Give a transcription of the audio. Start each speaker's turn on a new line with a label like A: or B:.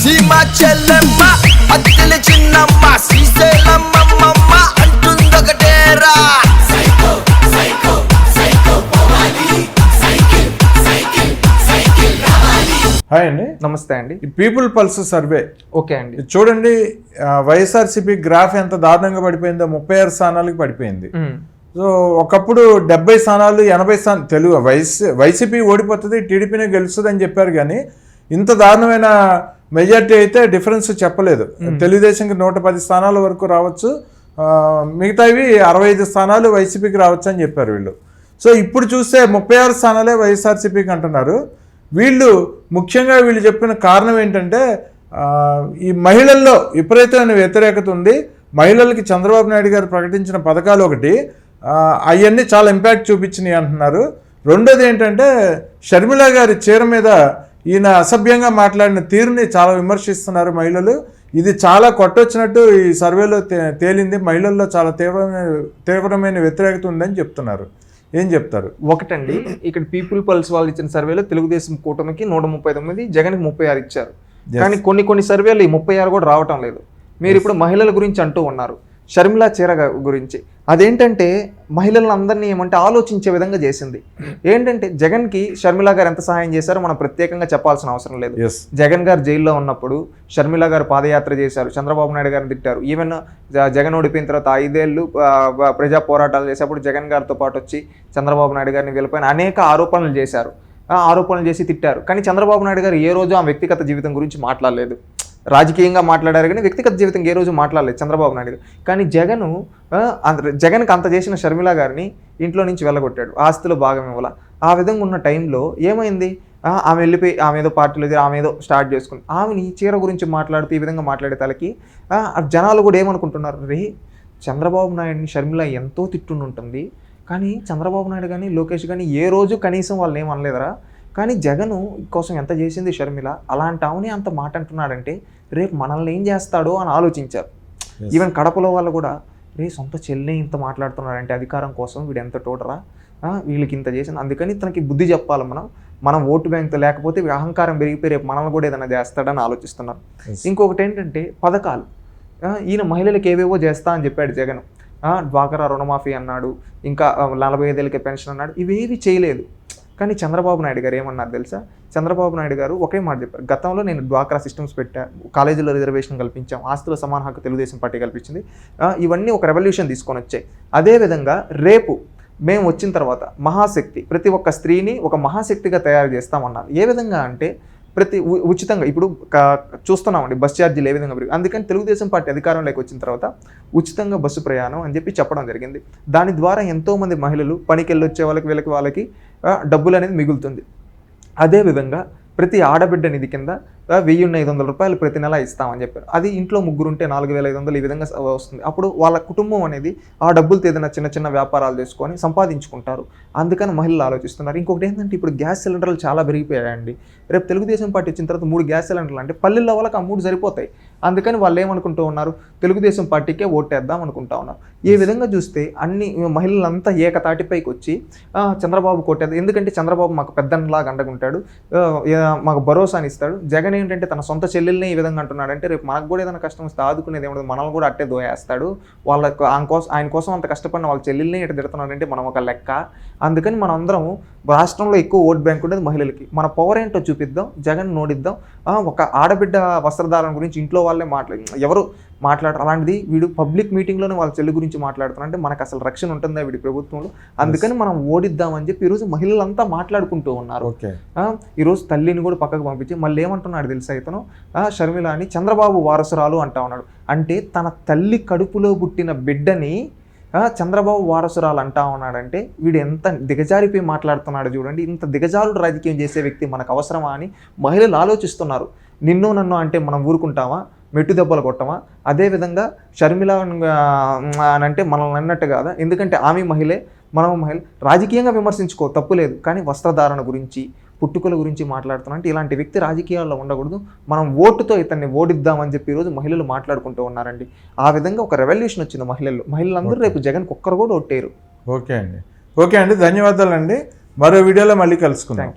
A: సీమ చెల్లెమ్మ అత్తిలి చిన్నమ్మ శ్రీశైలమ్మమ్మ అంటుందొకటేరా.
B: హాయ్ అండి.
C: నమస్తే అండి.
B: ఈ పీపుల్ పల్స్ సర్వే.
C: ఓకే అండి.
B: ఇది చూడండి ఆ, వైఎస్ఆర్సీపీ గ్రాఫ్ ఎంత దారుణంగా పడిపోయిందో ముప్పై ఆరు స్థానాలకు పడిపోయింది. సో ఒకప్పుడు డెబ్బై స్థానాలు ఎనభై స్థానాలు తెలుగు వైసీ వైసీపీ ఓడిపోతుంది టీడీపీనే గెలుస్తుంది అని చెప్పారు కానీ ఇంత దారుణమైన మెజార్టీ అయితే డిఫరెన్స్ చెప్పలేదు. తెలుగుదేశంకి నూట పది స్థానాల వరకు రావచ్చు. మిగతావి అరవై ఐదు స్థానాలు వైసీపీకి రావచ్చు అని చెప్పారు వీళ్ళు. సో ఇప్పుడు చూస్తే ముప్పై ఆరు స్థానాలే వైఎస్ఆర్సీపీకి అంటున్నారు. వీళ్ళు ముఖ్యంగా వీళ్ళు చెప్పిన కారణం ఏంటంటే ఈ మహిళల్లో విపరీతమైన వ్యతిరేకత ఉంది. మహిళలకి చంద్రబాబు నాయుడు గారు ప్రకటించిన పథకాలు ఒకటి అవన్నీ చాలా ఇంపాక్ట్ చూపించినాయి అంటున్నారు. రెండోది ఏంటంటే షర్మిల గారి చీర మీద ఈయన అసభ్యంగా మాట్లాడిన తీరుని చాలా విమర్శిస్తున్నారు మహిళలు. ఇది చాలా కొట్టొచ్చినట్టు ఈ సర్వేలో తేలింది. మహిళల్లో చాలా తీవ్రమైన తీవ్రమైన వ్యతిరేకత ఉందని చెప్తున్నారు. ఏం చెప్తారు?
C: ఒకటండి ఇక్కడ పీపుల్ పల్స్ వాళ్ళు ఇచ్చిన సర్వేలో తెలుగుదేశం కూటమికి నూట ముప్పై తొమ్మిది జగన్కి ముప్పై ఆరు ఇచ్చారు. కానీ కొన్ని కొన్ని సర్వేలు ఈ ముప్పై ఆరు కూడా రావటం లేదు. మీరు ఇప్పుడు మహిళల గురించి అంటూ ఉన్నారు. షర్మిల చీర గురించి. అదేంటంటే మహిళలందరినీ ఏమంటే ఆలోచించే విధంగా చేసింది. ఏంటంటే జగన్కి షర్మిల గారు ఎంత సహాయం చేశారో మనం ప్రత్యేకంగా చెప్పాల్సిన అవసరం లేదు. జగన్ గారు జైల్లో ఉన్నప్పుడు షర్మిల గారు పాదయాత్ర చేశారు చంద్రబాబు నాయుడు గారిని తిట్టారు. ఈవెన్ జగన్ ఓడిపోయిన తర్వాత ఆ, ప్రజా పోరాటాలు చేసేప్పుడు జగన్ గారితో పాటు వచ్చి చంద్రబాబు నాయుడు గారిని వీళ్ళపైన అనేక ఆరోపణలు చేశారు. ఆరోపణలు చేసి తిట్టారు. కానీ చంద్రబాబు నాయుడు గారు ఏ రోజు ఆ వ్యక్తిగత జీవితం గురించి మాట్లాడలేదు. రాజకీయంగా మాట్లాడారు కానీ వ్యక్తిగత జీవితం ఏ రోజు మాట్లాడలేదు చంద్రబాబు నాయుడు కానీ జగను అంత- జగన్కి అంత చేసిన షర్మిల గారిని ఇంట్లో నుంచి వెళ్ళగొట్టాడు. ఆస్తులు భాగం ఇవ్వాల. ఆ విధంగా ఉన్న టైంలో ఏమైంది? ఆమె వెళ్ళిపోయి ఆమె ఏదో పార్టీలో ఆమె ఏదో స్టార్ట్ చేసుకుని ఆమెని చీర గురించి మాట్లాడుతూ ఈ విధంగా మాట్లాడే తలకి ఆ, జనాలు కూడా ఏమనుకుంటున్నారు? రే చంద్రబాబు నాయుడిని షర్మిల ఎంతో తిట్టుండి ఉంటుంది కానీ చంద్రబాబు నాయుడు కానీ లోకేష్ కానీ ఏ రోజు కనీసం వాళ్ళు ఏం కానీ జగను కోసం ఎంత చేసింది షర్మిల? అలాంటి ఆమెని అంత మాట అంటున్నాడంటే రేపు మనల్ని ఏం చేస్తాడో అని ఆలోచించారు. ఈవెన్ కడపలో వాళ్ళు కూడా రే సొంత చెల్లె ఇంత మాట్లాడుతున్నాడంటే అధికారం కోసం వీడు ఎంత టోటరా వీళ్ళకి ఇంత చేసింది. అందుకని తనకి బుద్ధి చెప్పాలి మనం. మనం ఓటు బ్యాంక్ లేకపోతే అహంకారం పెరిగిపోయి రేపు మనల్ని కూడా ఏదైనా చేస్తాడని ఆలోచిస్తున్నారు. ఇంకొకటి ఏంటంటే పథకాలు. ఈయన మహిళలకు ఏవేవో చేస్తా అని చెప్పాడు జగన్. డ్వాకరా రుణమాఫీ అన్నాడు ఇంకా నలభై ఐదేళ్ళకి పెన్షన్ అన్నాడు ఇవేవి చేయలేదు. కానీ చంద్రబాబు నాయుడు గారు ఏమన్నారు తెలుసా? చంద్రబాబు నాయుడు గారు ఒకే మాట చెప్పారు. గతంలో నేను డ్వాక్రా సిస్టమ్స్ పెట్టా కాలేజీలో రిజర్వేషన్ కల్పించాం ఆస్తుల సమాన హక్కు తెలుగుదేశం పార్టీ కల్పించింది. ఇవన్నీ ఒక రెవల్యూషన్ తీసుకొని వచ్చాయి. అదేవిధంగా రేపు మేము వచ్చిన తర్వాత మహాశక్తి ప్రతి ఒక్క స్త్రీని ఒక మహాశక్తిగా తయారు చేస్తామన్నారు. ఏ విధంగా అంటే ప్రతి ఉ- ఉచితంగా ఇప్పుడు చూస్తున్నామండి బస్ ఛార్జీలు ఏ విధంగా పెరిగి అందుకని తెలుగుదేశం పార్టీ అధికారంలోకి వచ్చిన తర్వాత ఉచితంగా బస్సు ప్రయాణం అని చెప్పి చెప్పడం జరిగింది. దాని ద్వారా ఎంతోమంది మహిళలు పనికి వెళ్ళొచ్చే వాళ్ళకి వీళ్ళకి వాళ్ళకి డబ్బులు అనేది మిగులుతుంది. అదేవిధంగా ప్రతి ఆడబిడ్డ నిధి కింద వెయ్యి ఐదు వందల రూపాయలు ప్రతి నెల ఇస్తామని చెప్పారు. అది ఇంట్లో ముగ్గురు ఉంటే నాలుగు వేల ఐదు వందలు ఈ విధంగా వస్తుంది. అప్పుడు వాళ్ళ కుటుంబం అనేది ఆ డబ్బులతో ఏదైనా చిన్న చిన్న వ్యాపారాలు చేసుకొని సంపాదించుకుంటారు. అందుకని మహిళలు ఆలోచిస్తున్నారు. ఇంకొకటి ఏంటంటే ఇప్పుడు గ్యాస్ సిలిండర్లు చాలా పెరిగిపోయాయండి. రేపు తెలుగుదేశం పార్టీ వచ్చిన తర్వాత మూడు గ్యాస్ సిలిండర్లు అంటే పల్లెల్లో వాళ్ళకి ఆ మూడు సరిపోతాయి. అందుకని వాళ్ళు ఏమనుకుంటూ ఉన్నారు? తెలుగుదేశం పార్టీకే ఓటేద్దాం అనుకుంటా ఉన్నారు. ఈ విధంగా చూస్తే అన్ని మహిళలంతా ఏకతాటిపైకి వచ్చి చంద్రబాబు కొట్టేది ఎందుకంటే చంద్రబాబు మాకు పెద్దలాగా అండగుంటాడు. మాకు భరోసాని ఇస్తాడు. జగన్ ఏంటంటే తన సొంత చెల్లెల్ని ఈ విధంగా అంటున్నాడంటే రేపు మనకు కూడా ఏదైనా కష్టం వస్తే ఆదుకునేది ఏముండదు. మనల్ని కూడా అట్టే దోయేస్తాడు. ఆయన కోసం ఆయన కోసం అంత కష్టపడిన వాళ్ళ చెల్లెల్ని ఇటు తిడుతున్నాడంటే మనం ఒక లెక్క. అందుకని మనం అందరం రాష్ట్రంలో ఎక్కువ ఓట్ బ్యాంక్ ఉండేది మహిళలకి. మన పవర్ ఏంటో చూపిద్దాం. జగన్ నోడిద్దాం. ఒక ఆడబిడ్డ వస్త్రధారణ గురించి ఇంట్లో వాళ్ళే మాట్లాడి ఎవరు మాట్లాడరు అలాంటిది వీడు పబ్లిక్ మీటింగ్లోనే వాళ్ళ చెల్లి గురించి మాట్లాడుతున్నా అంటే మనకు అసలు రక్షణ ఉంటుందా వీడి ప్రభుత్వంలో? అందుకని మనం ఓడిద్దామని చెప్పి ఈరోజు మహిళలంతా మాట్లాడుకుంటూ ఉన్నారు. ఈరోజు తల్లిని కూడా పక్కకు పంపించి మళ్ళీ ఏమంటున్నాడు తెలుసా ఇతను? షర్మిల అని చంద్రబాబు వారసురాలు అంటా ఉన్నాడు. అంటే తన తల్లి కడుపులో పుట్టిన బిడ్డని చంద్రబాబు వారసురాలు అంటా ఉన్నాడంటే వీడు ఎంత దిగజారిపోయి మాట్లాడుతున్నాడు చూడండి. ఇంత దిగజారుడు రాజకీయం చేసే వ్యక్తి మనకు అవసరమా అని మహిళలు ఆలోచిస్తున్నారు. నిన్ను నన్ను అంటే మనం ఊరుకుంటామా? మెట్టు దెబ్బలు కొట్టమా? అదేవిధంగా షర్మిల అని అంటే మనల్ని అన్నట్టు కాదా? ఎందుకంటే ఆమె మహిళే మనం మహిళ రాజకీయంగా విమర్శించుకో తప్పు లేదు. కానీ వస్త్రధారణ గురించి పుట్టుకల గురించి మాట్లాడుతున్నా అంటే ఇలాంటి వ్యక్తి రాజకీయాల్లో ఉండకూడదు. మనం ఓటుతో ఇతన్ని ఓడిద్దామని చెప్పి ఈరోజు మహిళలు మాట్లాడుకుంటూ ఉన్నారండి. ఆ విధంగా ఒక రెవల్యూషన్ వచ్చింది మహిళల్లో. మహిళలందరూ రేపు జగన్ ఒక్కరు కూడా ఓట్టేరు
B: ఓకే అండి. ఓకే అండి. ధన్యవాదాలు అండి మరో వీడియోలో మళ్ళీ కలుసుకుందాం.